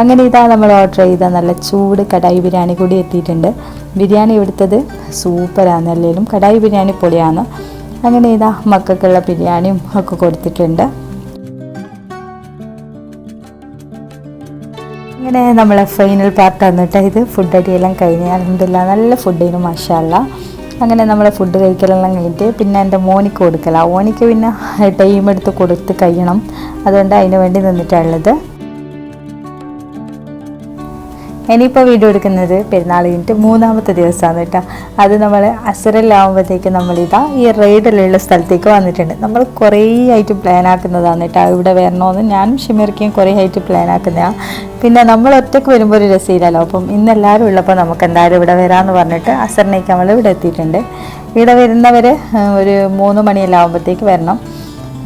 അങ്ങനെ ഇതാ നമ്മൾ ഓർഡർ ചെയ്ത നല്ല ചൂട് കടായി ബിരിയാണി കൂടി എത്തിയിട്ടുണ്ട്. ബിരിയാണി എടുത്തത് സൂപ്പറാണ് അല്ലെങ്കിലും കടായി ബിരിയാണി പൊളിയാണ്. അങ്ങനെ ഇതാ മക്കൾക്കുള്ള ബിരിയാണിയും ഒക്കെ കൊടുത്തിട്ടുണ്ട്. അങ്ങനെ നമ്മളെ ഫൈനൽ പാർട്ട് വന്നിട്ട് ഇത് ഫുഡ് അടിയെല്ലാം കഴിഞ്ഞ് അലഹമില്ല നല്ല ഫുഡിനും മഷാല്ല അങ്ങനെ നമ്മളെ ഫുഡ് കഴിക്കലെല്ലാം കഴിഞ്ഞിട്ട് പിന്നെ എന്റെ മോനിക്ക് കൊടുക്കല. ഓനിക്ക് പിന്നെ ടൈം എടുത്ത് കൊടുത്ത് കഴിയണം. അതുകൊണ്ട് അതിന് വേണ്ടി നിന്നിട്ടുള്ളത് ഇനിയിപ്പോൾ വീഡിയോ എടുക്കുന്നത് പെരുന്നാൾ കഴിഞ്ഞിട്ട് മൂന്നാമത്തെ ദിവസമാണ് കേട്ടോ. അത് നമ്മൾ അസറലാവുമ്പോഴത്തേക്ക് നമ്മളിതാ ഈ റൈഡിലുള്ള സ്ഥലത്തേക്ക് വന്നിട്ടുണ്ട്. നമ്മൾ കുറേ ആയിട്ട് പ്ലാൻ ആക്കുന്നതാണ് കേട്ടോ. ഇവിടെ വരണമെന്ന് ഞാനും ഷിമർക്കും കുറേ ആയിട്ട് പ്ലാൻ ആക്കുന്നതാണ് പിന്നെ നമ്മൾ ഒറ്റയ്ക്ക് വരുമ്പോൾ ഒരു രസമില്ലല്ലോ. അപ്പം ഇന്ന് എല്ലാവരും ഉള്ളപ്പോൾ നമുക്ക് എന്തായാലും ഇവിടെ വരാമെന്ന് പറഞ്ഞിട്ട് അസറിനേക്ക് നമ്മൾ ഇവിടെ എത്തിയിട്ടുണ്ട്. ഇവിടെ വരുന്നവർ ഒരു മൂന്ന് മണിയെല്ലാം ആകുമ്പോഴത്തേക്ക് വരണം.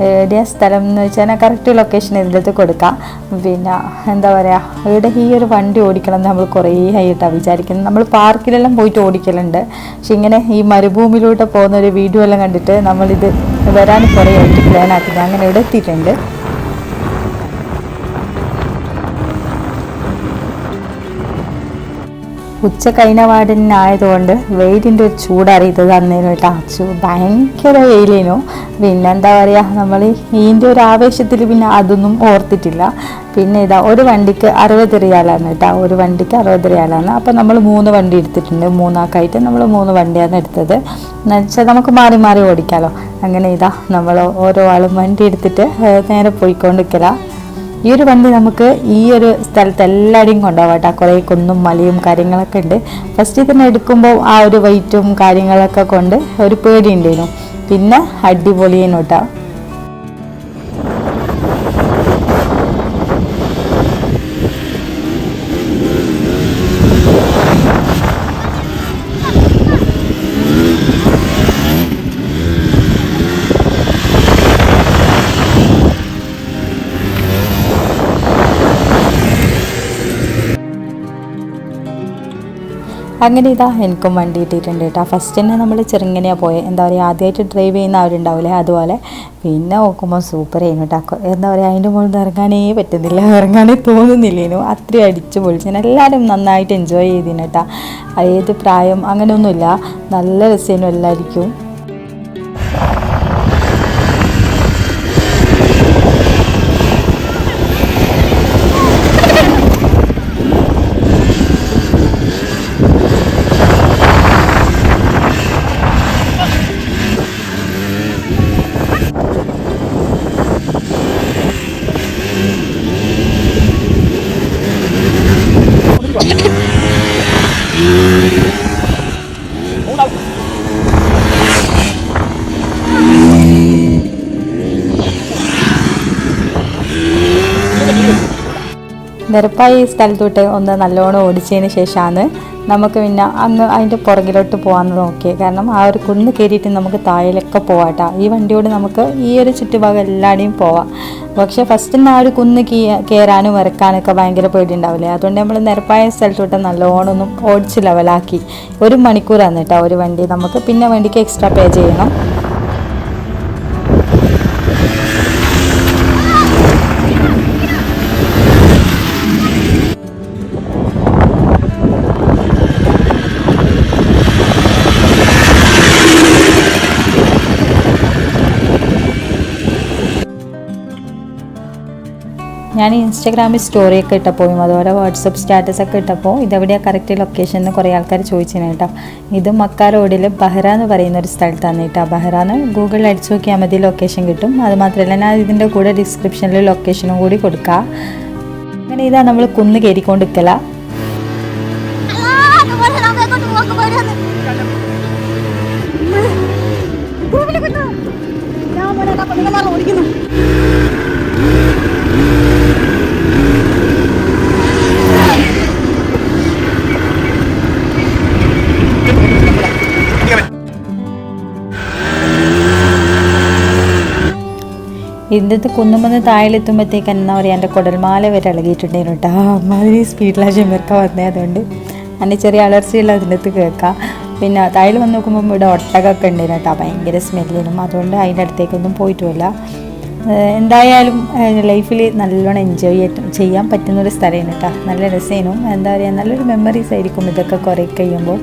എവിടെയാ സ്ഥലം എന്ന് വെച്ചാൽ കറക്റ്റ് ലൊക്കേഷൻ ഇതിന്റെ കൊടുക്കാം. പിന്നെ എന്താ പറയുക ഇവിടെ ഈ ഒരു വണ്ടി ഓടിക്കണം നമ്മൾ കുറേ ആയിട്ടാണ് വിചാരിക്കുന്നത്. നമ്മൾ പാർക്കിലെല്ലാം പോയിട്ട് ഓടിക്കലുണ്ട്. പക്ഷെ ഇങ്ങനെ ഈ മരുഭൂമിയിലൂടെ പോകുന്ന ഒരു വീഡിയോ എല്ലാം കണ്ടിട്ട് നമ്മളിത് വരാൻ കുറേ ആയിട്ട് പ്ലാൻ ആക്കുന്നത് അങ്ങനെ ഇവിടെ എത്തിയിട്ടുണ്ട്. ഉച്ച കഴിഞ്ഞ പാടിന് വെയിലിന്റെ ഒരു ചൂടറിയത് തന്നേനു കേട്ടോ. ചൂ ഭയങ്കര വെയിലേനു. പിന്നെ എന്താ പറയുക നമ്മൾ ഇതിന്റെ ഒരു ആവേശത്തിൽ പിന്നെ അതൊന്നും ഓർത്തിട്ടില്ല. പിന്നെ ഇതാ ഒരു വണ്ടിക്ക് അറുപത് റിയാലാണ് കേട്ടോ. ഒരു വണ്ടിക്ക് അറുപത് റിയാലാണ്. അപ്പോൾ നമ്മൾ മൂന്ന് വണ്ടി എടുത്തിട്ടുണ്ട്. മൂന്നാക്കായിട്ട് നമ്മൾ മൂന്ന് വണ്ടിയാണ് എടുത്തത്. എന്നുവെച്ചാൽ നമുക്ക് മാറി മാറി ഓടിക്കാമല്ലോ അങ്ങനെ ഇതാ നമ്മൾ ഓരോ ആളും വണ്ടി എടുത്തിട്ട് നേരെ പോയിക്കൊണ്ടിരിക്കലാണ് ഈ ഒരു വണ്ടി നമുക്ക് ഈ ഒരു സ്ഥലത്ത് എല്ലാവരെയും കൊണ്ടുപോകാം കേട്ടോ. കുറേ കുന്നും മലയും കാര്യങ്ങളൊക്കെ ഉണ്ട്. ഫസ്റ്റ് തന്നെ എടുക്കുമ്പോൾ ആ ഒരു വെയിറ്റും കാര്യങ്ങളൊക്കെ കൊണ്ട് ഒരു പേടി ഉണ്ടായിരുന്നു പിന്നെ അടിപൊളിയേനു കേട്ടോ. അങ്ങനെ ഇതാ എനിക്കും വണ്ടി കിട്ടിയിട്ടുണ്ട് കേട്ടോ. ഫസ്റ്റ് തന്നെ നമ്മൾ ചെറുങ്ങനെയാണ് പോയത് എന്താ പറയുക ആദ്യമായിട്ട് ഡ്രൈവ് ചെയ്യുന്ന അവരുണ്ടാവില്ലേ അതുപോലെ. പിന്നെ നോക്കുമ്പോൾ സൂപ്പർ ചെയ്യുന്നു കേട്ടോ. എന്താ പറയുക അതിന്റെ മുകളിൽ നിന്ന് ഇറങ്ങാനേ പറ്റുന്നില്ല. ഇറങ്ങാനേ തോന്നുന്നില്ലേനു. അത്രയും അടിച്ചു പൊളിച്ചു. എല്ലാവരും നന്നായിട്ട് എൻജോയ് ചെയ്തിന് കേട്ടോ. ഏത് പ്രായം അങ്ങനെയൊന്നുമില്ല. നല്ല രസമായിരുന്നു എല്ലാവർക്കും നിരപ്പായി സ്ഥലത്തോട്ട് ഒന്ന് നല്ലോണം ഓടിച്ചതിന് ശേഷമാണ് നമുക്ക് പിന്നെ അങ്ങ് അതിന്റെ പുറകിലോട്ട് പോകാമെന്ന് നോക്കിയത് കാരണം ആ ഒരു കുന്ന് കയറിയിട്ട് നമുക്ക് താഴേലൊക്കെ പോവാട്ടോ. ഈ വണ്ടിയോട് നമുക്ക് ഈ ഒരു ചുറ്റുഭാഗം എല്ലാവരുടെയും പോവാം. പക്ഷേ ഫസ്റ്റ് ആ ഒരു കുന്ന് കയറാനും ഇറക്കാനൊക്കെ ഭയങ്കര പേടിയുണ്ടാവില്ലേ? അതുകൊണ്ട് നമ്മൾ നിരപ്പായ സ്ഥലത്തോട്ട് നല്ലോണം ഒന്നും ഓടിച്ച് ലെവലാക്കി ഒരു മണിക്കൂറാണ് കേട്ടോ ഒരു വണ്ടി നമുക്ക്. പിന്നെ വണ്ടിക്ക് എക്സ്ട്രാ പേ ചെയ്യണം. ഞാൻ ഇൻസ്റ്റാഗ്രാമിൽ സ്റ്റോറിയൊക്കെ ഇട്ടപ്പോഴും അതുപോലെ വാട്സപ്പ് സ്റ്റാറ്റസ് ഒക്കെ ഇട്ടപ്പോൾ ഇതെവിടെയാണ് കറക്റ്റ് ലൊക്കേഷൻ എന്ന് കുറേ ആൾക്കാർ ചോദിച്ചിന് കേട്ടോ. ഇത് മക്ക റോഡിൽ ബഹ്റ എന്ന് പറയുന്ന ഒരു സ്ഥലത്താണ് കേട്ടോ. ബഹ്റ എന്ന് ഗൂഗിളിൽ അടിച്ചു നോക്കിയാൽ മതി ലൊക്കേഷൻ കിട്ടും. അതുമാത്രമല്ല ഞാൻ ഇതിന്റെ കൂടെ ഡിസ്ക്രിപ്ഷനിൽ ലൊക്കേഷനും കൂടി കൊടുക്കാം. അങ്ങനെ ഇതാ നമ്മൾ കുന്ന് കയറിക്കൊണ്ടിരിക്കല. ഇതിന്റെ കുന്നുമെന്ന് താഴെത്തുമ്പോഴത്തേക്ക് എന്താ പറയുക എന്റെ കുടൽമാല വരെ ഇളകിയിട്ടുണ്ടായിരുന്നു കേട്ടോ. അമ്മാതിരി സ്പീഡിലാണ് ചെമ്പർക്ക വന്നത് അതുകൊണ്ട്. അതിന്റെ ചെറിയ അലർച്ചയുള്ള അടുത്ത് കേൾക്കാം. പിന്നെ താഴെ വന്ന് നോക്കുമ്പോൾ ഇവിടെ ഒട്ടകമൊക്കെ ഉണ്ടായിരുന്നു കേട്ടോ. ഭയങ്കര സ്മെല്ലിനും അതുകൊണ്ട് അതിന്റെ അടുത്തേക്കൊന്നും പോയിട്ടുമില്ല എന്തായാലും ലൈഫിൽ നല്ലോണം എൻജോയ് ചെയ്യാൻ പറ്റുന്ന ഒരു സ്ഥലമാണ് കേട്ടോ. നല്ല രസേനും. എന്താ പറയുക നല്ലൊരു മെമ്മറീസ് ആയിരിക്കും ഇതൊക്കെ കുറേ കഴിയുമ്പോൾ.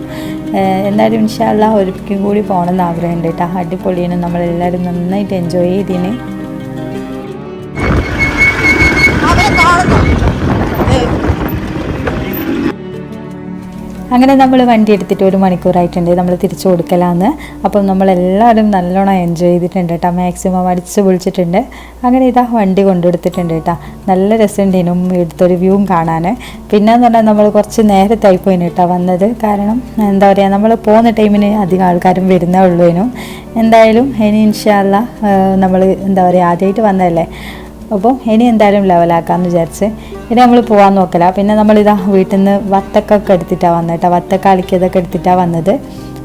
എന്തായാലും ഇൻഷാല്ല ഒരിക്കലും കൂടി പോകണമെന്ന് ആഗ്രഹമുണ്ട് കേട്ടോ. അടിപൊളിയാണ്. നമ്മളെല്ലാവരും നന്നായിട്ട് എൻജോയ് ചെയ്തിന്. അങ്ങനെ നമ്മൾ വണ്ടി എടുത്തിട്ട് ഒരു മണിക്കൂറായിട്ടുണ്ട്. നമ്മൾ തിരിച്ചു കൊടുക്കലാന്ന്. അപ്പം നമ്മളെല്ലാവരും നല്ലോണം എൻജോയ് ചെയ്തിട്ടുണ്ട് കേട്ടോ മാക്സിമം അടിച്ചു പൊളിച്ചിട്ടുണ്ട്. അങ്ങനെ ഇതാ വണ്ടി കൊണ്ടുകൊടുത്തിട്ടുണ്ട് കേട്ടോ നല്ല രസമുണ്ട് ഇനും എടുത്തൊരു വ്യൂവും കാണാൻ പിന്നെ എന്ന് പറഞ്ഞാൽ നമ്മൾ കുറച്ച് നേരത്തായി പോയിന് കേട്ടോ വന്നത്. കാരണം എന്താ പറയുക നമ്മൾ പോകുന്ന ടൈമിന് അധികം ആൾക്കാരും വരുന്നേ ഉള്ളൂനും എന്തായാലും ഇനി ഇൻഷാല്ല നമ്മൾ എന്താ പറയുക ആദ്യമായിട്ട് വന്നതല്ലേ? അപ്പോൾ ഇനി എന്തായാലും ലെവലാക്കാമെന്ന് വിചാരിച്ച് ഇനി നമ്മൾ പോകാൻ നോക്കല. പിന്നെ നമ്മളിതാ വീട്ടിൽ നിന്ന് വത്തക്കൊക്കെ എടുത്തിട്ടാണ് വന്നത് കേട്ടോ വത്തക്ക അളിക്കതൊക്കെ എടുത്തിട്ടാണ് വന്നത്.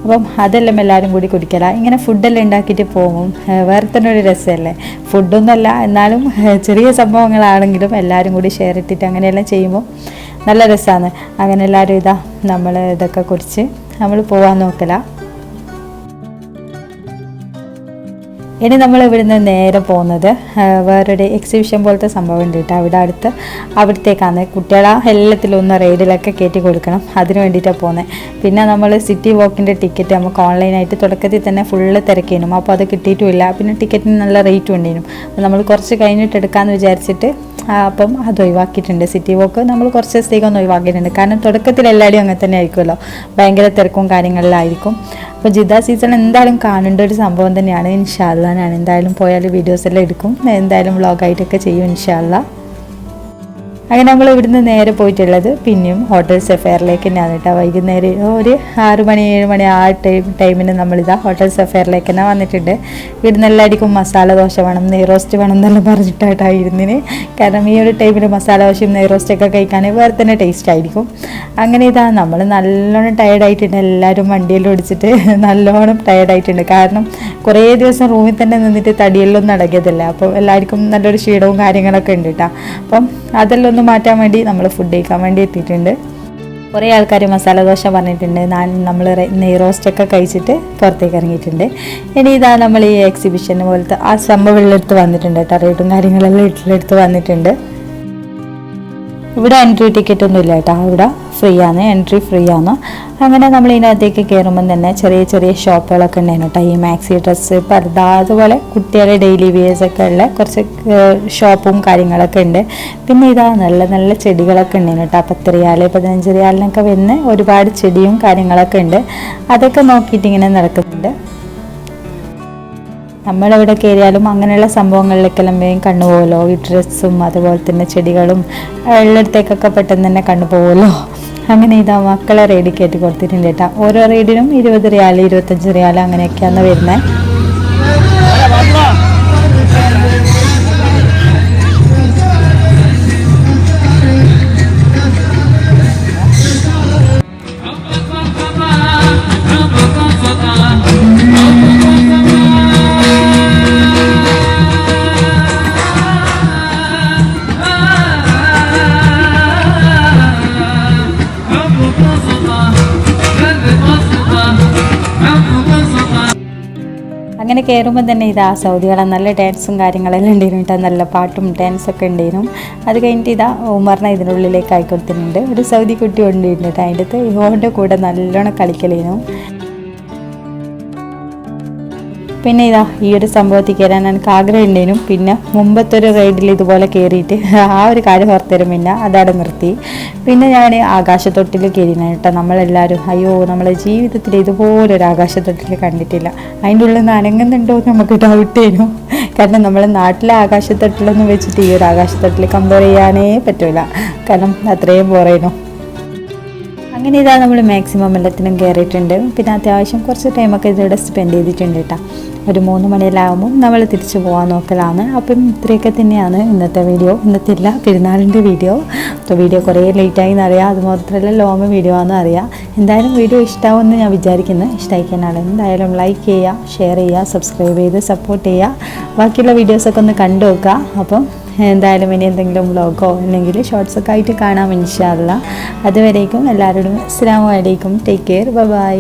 അപ്പം അതെല്ലാം എല്ലാവരും കൂടി കുടിക്കല. ഇങ്ങനെ ഫുഡെല്ലാം ഉണ്ടാക്കിയിട്ട് പോകും. വേറെ തന്നെ ഒരു രസമല്ലേ ഫുഡൊന്നുമല്ല എന്നാലും ചെറിയ സംഭവങ്ങളാണെങ്കിലും എല്ലാവരും കൂടി ഷെയർ ഇട്ടിട്ട് അങ്ങനെയെല്ലാം ചെയ്യുമ്പോൾ നല്ല രസമാണ് അങ്ങനെ എല്ലാവരും ഇതാ നമ്മൾ ഇതൊക്കെ കുറിച്ച് നമ്മൾ പോകാൻ നോക്കല. ഇനി നമ്മൾ ഇവിടുന്ന് നേരെ പോകുന്നത് വേറൊരു എക്സിബിഷൻ പോലത്തെ സംഭവം ഉണ്ട് കേട്ടോ. അവിടെ അടുത്ത് അവിടത്തേക്കാണ്. കുട്ടികളെ എല്ലാത്തിലും ഒന്ന് റൈഡിലൊക്കെ കയറ്റി കൊടുക്കണം. അതിന് വേണ്ടിയിട്ടാണ് പോകുന്നത് പിന്നെ നമ്മൾ സിറ്റി വോക്കിന്റെ ടിക്കറ്റ് നമുക്ക് ഓൺലൈനായിട്ട് തുടക്കത്തിൽ തന്നെ ഫുള്ള് തിരക്കിനും. അപ്പോൾ അത് കിട്ടിയിട്ടുമില്ല. പിന്നെ ടിക്കറ്റിന് നല്ല റേറ്റും അപ്പോൾ നമ്മൾ കുറച്ച് കഴിഞ്ഞിട്ട് എടുക്കാമെന്ന് വിചാരിച്ചിട്ട് അപ്പം അത് ഒഴിവാക്കിയിട്ടുണ്ട്. സിറ്റി വോക്ക് നമ്മൾ കുറച്ച് ദിവസത്തേക്ക് ഒന്ന് ഒഴിവാക്കിയിട്ടുണ്ട്. കാരണം തുടക്കത്തിൽ എല്ലാവരും അങ്ങനെ തന്നെ ആയിരിക്കുമല്ലോ. ഭയങ്കര തിരക്കും കാര്യങ്ങളിലായിരിക്കും. അപ്പോൾ ജിദ സീസൺ എന്തായാലും കാണേണ്ട ഒരു സംഭവം തന്നെയാണ്. ഇൻഷാല്ലാണ് എന്തായാലും പോയാൽ വീഡിയോസ് എല്ലാം എടുക്കും. എന്തായാലും വ്ളോഗായിട്ടൊക്കെ ചെയ്യും ഇൻഷാല്ല അങ്ങനെ നമ്മൾ ഇവിടുന്ന് നേരെ പോയിട്ടുള്ളത് പിന്നെയും ഹോട്ടൽ സഫയറിലേക്ക് തന്നെയാണ് കേട്ടോ. വൈകുന്നേരം ഒരു ആറ് മണി ഏഴ് മണി ആ ടൈം ടൈമിന് നമ്മളിതാ ഹോട്ടൽ സഫയറിലേക്ക് തന്നെ വന്നിട്ടുണ്ട്. ഇവിടുന്ന് എല്ലാവർക്കും മസാല ദോശ വേണം നെയ്റോസ്റ്റ് വേണം എന്നെല്ലാം പറഞ്ഞിട്ടായിട്ടാണ് ഇരുന്നിന്. കാരണം ഈ ഒരു ടൈമിൽ മസാല ദോശയും നെയ്റോസ്റ്റൊക്കെ കഴിക്കാൻ വേറെ തന്നെ ടേസ്റ്റ് ആയിരിക്കും. അങ്ങനെ ഇതാ നമ്മൾ നല്ലോണം ടയർഡായിട്ടുണ്ട് എല്ലാവരും വണ്ടിയിൽ ഓടിച്ചിട്ട് നല്ലോണം ടയർഡായിട്ടുണ്ട് കാരണം കുറേ ദിവസം റൂമിൽ തന്നെ നിന്നിട്ട് തടിയെല്ലാം നടക്കിയതല്ല അപ്പോൾ എല്ലാവർക്കും നല്ലൊരു ക്ഷീണവും കാര്യങ്ങളൊക്കെ ഉണ്ട് കേട്ടോ. അപ്പം അതെല്ലാം ഒന്ന് മാറ്റാൻ വേണ്ടി നമ്മൾ ഫുഡ് കഴിക്കാൻ വേണ്ടി എത്തിയിട്ടുണ്ട്. കുറേ ആൾക്കാർ മസാല ദോശ പറഞ്ഞിട്ടുണ്ട്. നമ്മൾ നെയ് റോസ്റ്റൊക്കെ കഴിച്ചിട്ട് പുറത്തേക്ക് ഇറങ്ങിയിട്ടുണ്ട്. ഇനി ഇതാ നമ്മൾ ഈ എക്സിബിഷൻ പോലത്തെ ആ സംഭവം എടുത്ത് വന്നിട്ടുണ്ട് കേട്ടോ. റേറ്റും കാര്യങ്ങളെല്ലാം വീട്ടിലെടുത്ത് വന്നിട്ടുണ്ട്. ഇവിടെ എൻട്രി ടിക്കറ്റ് ഒന്നും ഇല്ല കേട്ടോ. ഇവിടെ ഫ്രീ ആണ്. എൻട്രി ഫ്രീ ആണ്. അങ്ങനെ നമ്മൾ ഇതിനകത്തേക്ക് കയറുമ്പം തന്നെ ചെറിയ ചെറിയ ഷോപ്പുകളൊക്കെ ഉണ്ടായിരുന്നു കേട്ടോ. ഈ മാക്സി ഡ്രസ്സ് പർദ്ദ അതുപോലെ കുട്ടികളുടെ ഡെയിലി വിയേഴ്സ് ഒക്കെ ഉള്ള കുറച്ച് ഷോപ്പും കാര്യങ്ങളൊക്കെ ഉണ്ട്. പിന്നെ ഇതാ നല്ല നല്ല ചെടികളൊക്കെ ഉണ്ടായിരുന്നു കേട്ടോ. പത്ത് റിയാൽ പതിനഞ്ച് റിയാലിനൊക്കെ വന്ന് ഒരുപാട് ചെടിയും കാര്യങ്ങളൊക്കെ ഉണ്ട്. അതൊക്കെ നോക്കിയിട്ട് ഇങ്ങനെ നടക്കുന്നുണ്ട്. നമ്മളെവിടെ കയറിയാലും അങ്ങനെയുള്ള സംഭവങ്ങളിലേക്കെല്ലാം വേഗം കണ്ണുപോകലോ ഈ ഡ്രസ്സും അതുപോലെ തന്നെ ചെടികളും ഉള്ളിടത്തേക്കൊക്കെ പെട്ടെന്ന് തന്നെ കണ്ണുപോകുമല്ലോ അങ്ങനെ ഇതാ മക്കളെ റേഡി കയറ്റി കൊടുത്തിട്ടുണ്ട് കേട്ടോ. ഓരോ റെയ്ഡിനും ഇരുപത് റിയാൽ ഇരുപത്തഞ്ച് റിയാൽ അങ്ങനെയൊക്കെയാണ് വരുന്നത്. അങ്ങനെ കയറുമ്പോൾ തന്നെ ഇതാ സൗദികളെ നല്ല ഡാൻസും കാര്യങ്ങളെല്ലാം ഉണ്ടായിരുന്നു കേട്ടോ. നല്ല പാട്ടും ഡാൻസൊക്കെ ഉണ്ടായിരുന്നു അത് കഴിഞ്ഞിട്ട് ഇതാ ഉമറിനെ ഇതിനുള്ളിലേക്ക് ആയിക്കൊടുത്തിട്ടുണ്ട്. ഒരു സൗദി കുട്ടി കൊണ്ടിട്ടുണ്ട് കേട്ടോ. അതിന്റെ അടുത്ത് ഇവന്റെ കൂടെ നല്ലോണം കളിക്കലേനു. പിന്നെ ഇതാ ഈ ഒരു സംഭവത്തിൽ കയറാൻ എനിക്ക് ആഗ്രഹം ഉണ്ടേനും പിന്നെ മുമ്പത്തെ ഒരു റൈഡിൽ ഇതുപോലെ കയറിയിട്ട് ആ ഒരു കാര്യം ഓർത്തരും. പിന്നെ അതവിടെ നിർത്തി. പിന്നെ ഞാൻ ആകാശത്തൊട്ടിൽ കയറിയാണ് കേട്ടോ. നമ്മളെല്ലാവരും അയ്യോ നമ്മളെ ജീവിതത്തിൽ ഇതുപോലെ ഒരു ആകാശത്തൊട്ടിൽ കണ്ടിട്ടില്ല. അതിന്റെ ഉള്ളിൽ നിന്ന് അനങ്ങുന്നുണ്ടോ എന്ന് നമുക്ക് ഡൗട്ട് ചെയ്യുന്നു കാരണം നമ്മളെ നാട്ടിലെ ആകാശത്തൊട്ടിലൊന്നും വെച്ചിട്ട് ഈ ഒരു ആകാശത്തൊട്ടിൽ കമ്പയർ ചെയ്യാനേ പറ്റൂല. കാരണം അത്രയും പോറേനു അങ്ങനെ ഇതാ നമ്മൾ മാക്സിമം എല്ലാത്തിനും കയറിയിട്ടുണ്ട് പിന്നെ അത്യാവശ്യം കുറച്ച് ടൈമൊക്കെ ഇതിവിടെ സ്പെൻഡ് ചെയ്തിട്ടുണ്ട് കേട്ടോ ഒരു മൂന്ന് മണിയിലാകുമ്പോൾ നമ്മൾ തിരിച്ചു പോകാൻ നോക്കലാണ്. അപ്പം ഇത്രയൊക്കെ തന്നെയാണ് ഇന്നത്തെ വീഡിയോ ഇന്നത്തെ ഇല്ല പെരുന്നാളിന്റെ വീഡിയോ അപ്പോൾ വീഡിയോ കുറേ ലേറ്റായി എന്നറിയാം. അതുമാത്രമല്ല ലോങ് വീഡിയോ ആണെന്ന് അറിയാം. എന്തായാലും വീഡിയോ ഇഷ്ടമാവുമെന്ന് ഞാൻ വിചാരിക്കുന്നു. ഇഷ്ടമായിക്കാനാണ് എന്തായാലും ലൈക്ക് ചെയ്യുക ഷെയർ ചെയ്യുക സബ്സ്ക്രൈബ് ചെയ്ത് സപ്പോർട്ട് ചെയ്യുക. ബാക്കിയുള്ള വീഡിയോസൊക്കെ ഒന്ന് കണ്ടു നോക്കുക. അപ്പം എന്തായാലും ഇനി എന്തെങ്കിലും വ്ളോഗോ അല്ലെങ്കിൽ ഷോർട്സൊക്കെ ആയിട്ട് കാണാം ഇൻഷാല്ല അതുവരേക്കും എല്ലാവരോടും അസ്സാം വലൈക്കും ടേക്ക് കെയർ ബൈ